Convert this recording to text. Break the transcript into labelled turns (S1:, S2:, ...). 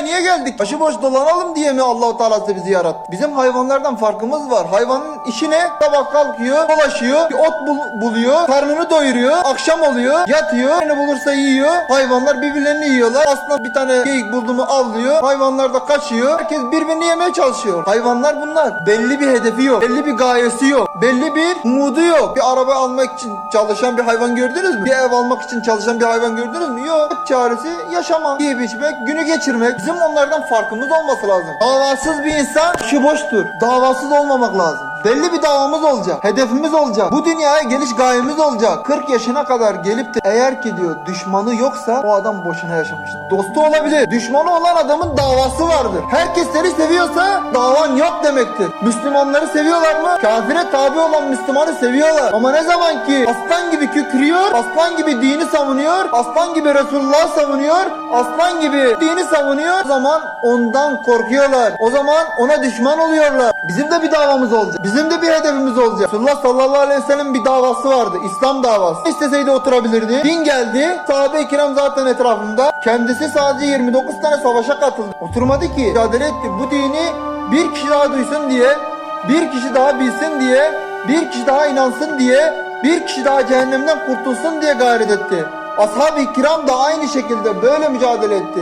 S1: dünyaya niye geldik? Başıboş dolanalım diye mi Allahu Teala bizi yarattı? Bizim hayvanlardan farkımız var. Hayvanın işi ne? Sabah kalkıyor, dolaşıyor, bir ot bul- buluyor, karnını doyuruyor, akşam oluyor, yatıyor, ne bulursa yiyor. Hayvanlar birbirlerini yiyorlar. Aslında bir tane geyik buldu avlıyor. Hayvanlar da kaçıyor. Herkes birbirini yemeye çalışıyor. Hayvanlar bunlar. Belli bir hedefi yok. Belli bir gayesi yok. Belli bir umudu yok. Bir araba almak için çalışan bir hayvan gördünüz mü? Bir ev almak için çalışan bir hayvan gördünüz mü? Yok. Tek çaresi yaşamak, yiyip içmek, günü geçirmek. Bizim onlardan farkımız olması lazım. Davasız bir insan şu boştur. Davasız olmamak lazım. Belli bir davamız olacak. Hedefimiz olacak. Bu dünyaya geliş gayemiz olacak. 40 yaşına kadar gelip de eğer ki diyor düşmanı yoksa o adam boşuna yaşamış. Dostu olabilir. Düşmanı olan adamın davası vardır. Herkes seni seviyorsa davan yok demektir. Müslümanları seviyorlar mı? Kafire tabi olan Müslümanı seviyorlar. Ama ne zaman ki aslan gibi kükrüyor, aslan gibi dini savunuyor, aslan gibi Resulullah savunuyor, aslan gibi dini savunuyor o zaman ondan korkuyorlar. O zaman ona düşman oluyorlar. Bizim de bir davamız olacak. Bizim de bir hedefimiz olacak. Resulullah sallallahu aleyhi ve sellem bir davası vardı. İslam davası. İsteseydi oturabilirdi. Din geldi. Sahabe-i kiram zaten etrafında. Kendisi sadece 29 tane savaşa katıldı. Oturmadı ki. Mücadele etti. Bu dini bir kişi daha duysun diye, bir kişi daha bilsin diye, bir kişi daha inansın diye, bir kişi daha cehennemden kurtulsun diye gayret etti. Ashab-ı kiram da aynı şekilde böyle mücadele etti.